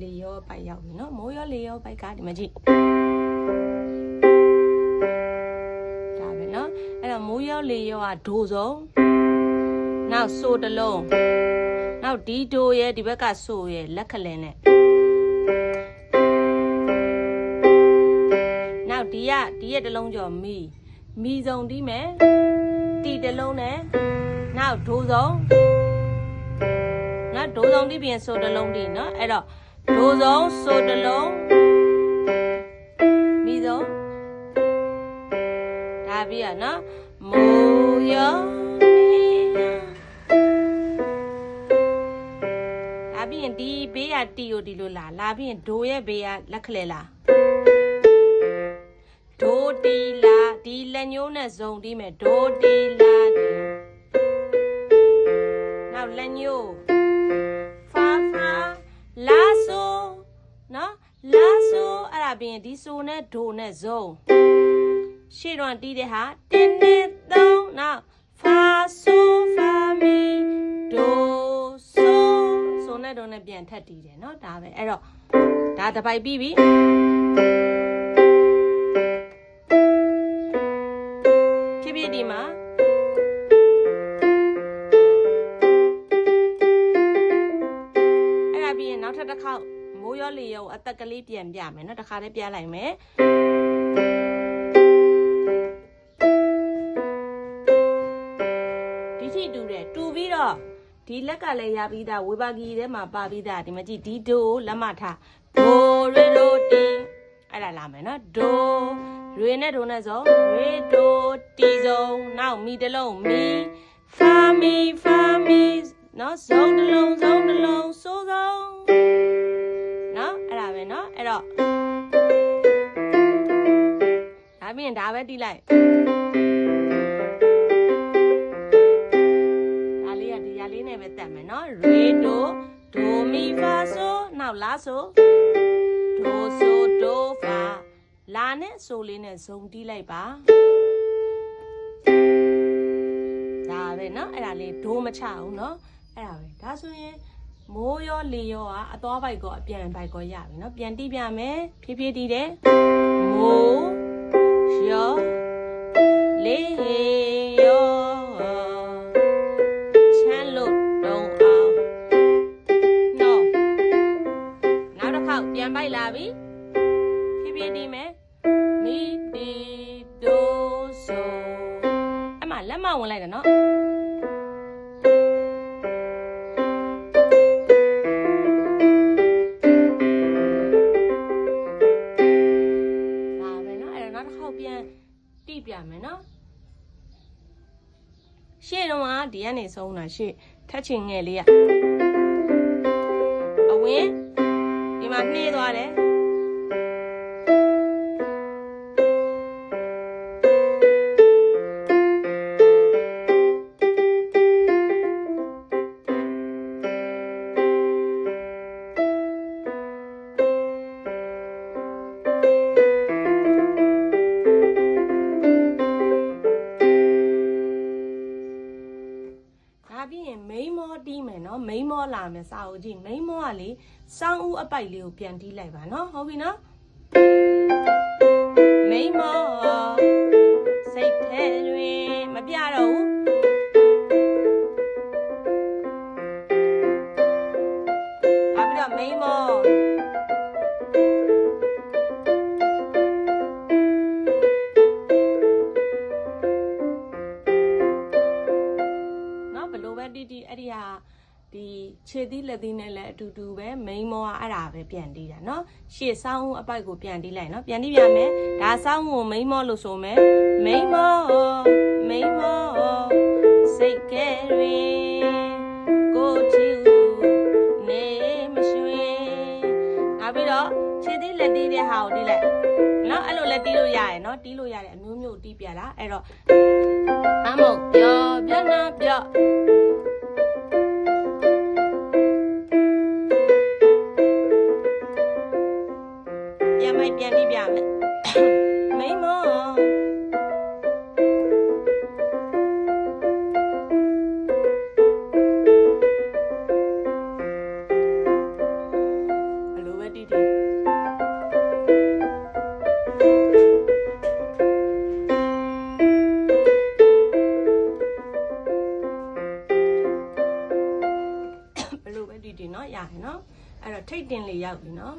လေရောပိုက်ရောက်ပြီနော်မိုးရောလေရောပိုက်ကဒီမှာကြည့်ဒါပဲနော်အဲ့တော့မိုးရောလေရောကဒိုစုံနောက်ဆိုတစ်လုံးနောက်ဒီဒိုရဲ့ဒီဘက်ကဆိုရဲ့လက်ခလင်းနဲ့နောက်ဒီကဒီရဲ့တစ်လုံးကျော်မီမီစုံတီးမယ်တီတစ်လုံးနဲ့နောက်ဒိုစုံနော်ဒိုစုံတီးပြင်ဆိုတစ်လုံးတီးနော်အဲ့တော့ ဒိုစုံဆိုတစ်လုံးမီစုံဒါပြီးရနော်မိုးရောဒါပြီးရင်ဒီဘေးကတီကိုဒီလိုလာလာပြီးရင်ဒိုရဲ့ဘေးကလက်ခလဲလာဒိုတီလာဒီလက်ညိုးနဲ့ဇုံတီးမယ်ဒိုတီလာဒီနောက်လက်ညိုး ပြီးရင်ဒီဆိုနဲ့ဒိုနဲ့ဇုံရှေ့တော့တီးတဲ့ဟာတင်းနဲ့သုံးနောက်ဖာဆိုဖာမီဒိုဆိုဆိုနဲ့ဒိုနဲ့ပြန်ထပ်တီးတယ်နော်ဒါပဲအဲ့တော့ဒါတစ်ပိုက်ပြီးပြီဖြည်းဖြည်းဒီမှာအဲ့ဒါပြီးရင်နောက်ထပ်တစ်ခေါက် မိုးရောလေရောအသက်ကလေးပြန်ပြမယ်နော်တစ်ခါတည်းပြလိုက်မယ်ဒီထိတူတယ်တူပြီးတော့ဒီလက်ကလည်းရပြီးသားဝေဘာဂီထဲမှာပါပြီးသားဒီမကြည့်ဒီဒိုလက်မထားဒိုရေရိုတီအဲ့ဒါလာမယ်နော်ဒိုရေနဲ့ဒိုနဲ့ဆိုရေဒိုတီဆုံးနောက်မီတစ်လုံးမီဖာမီဖာမီနော်ဇုံတစ်လုံးဇုံတစ်လုံးစိုးစုံ ဒါပြီးရင်ဒါပဲတီးလိုက်ဒါလေးကဒီရလေးနဲ့ပဲတက်မယ်နော်ရေဒိုဒိုမီဖာဆိုနောက်လာဆိုဒိုဆိုဒိုဖာလာနဲ့ဆိုလေးနဲ့ဇုံတီးလိုက်ပါဒါပဲเนาะအဲ့ဒါလေးဒိုးမချအောင်เนาะအဲ့ဒါပဲဒါဆိုရင်မိုးရောလေရောကအသွားပိုက်ကောအပြန်ပိုက်ကောရပြီเนาะပြန်တီးပြမယ်ဖြည်းဖြည်းတီးတယ်မိုး ရောလေရောချမ်းလို့တုံအောင်နော်နောက်တစ်ခေါက်ပြန်ပိုက်လာပြီဖြည်းဖြည်းတီးမယ်မီတီဒိုဆိုအမလက်မဝင်လိုက်တယ်နော် ရှေ့တော့ကဒီကနေဆုံးတာရှေ့ထက်ချင်ငယ်လေးကအဝင်းဒီမှာနှေးသွားတယ် နော်မိန်မောလာမယ်စာအုပ်ကြည့်မိန်မောကလေစောင်းဦးအပိုက်လေးကိုပြန်တီးလိုက်ပါနော်ဟုတ်ပြီနော်မိန်မောစိတ်ထဲတွင်မပြတော့ဘူးနောက်ပြီးတော့မိန်မောနော်ဘလို့ပဲတီးတီးအဲ့ဒီဟာ ဒီခြေသီးလက်သီးနဲ့လည်းအတူတူပဲမိန်းမောကအဲ့ဒါပဲပြန်တီးတာเนาะရှေ့စောင်းဦးအပိုက်ကိုပြန်တီးလိုက်เนาะပြန်တီးပြန်မယ်ဒါစောင်းဦးကိုမိန်းမောလို့ဆိုမယ်မိန်းမောမိန်းမောစိတ်ကဲတွင်ကိုချီဦးနေမရွှင်နောက်ပြီးတော့ခြေသီးလက်သီးတဲ့ဟာကိုတီးလိုက်เนาะအဲ့လိုလည်းတီးလို့ရရယ်เนาะတီးလို့ရတယ်အမျိုးမျိုးတီးပြတာအဲ့တော့အမုတ်ပြောပြနာပြော ပြန်မိုက်ပြန်ပြီးပြမယ်မိန်းမောဘ တီးတီးဘယ်လိုပဲတီးတီးเนาะရရเนาะအဲ့တော့ထိတ်တင်လေးရောက်ပြီเนาะ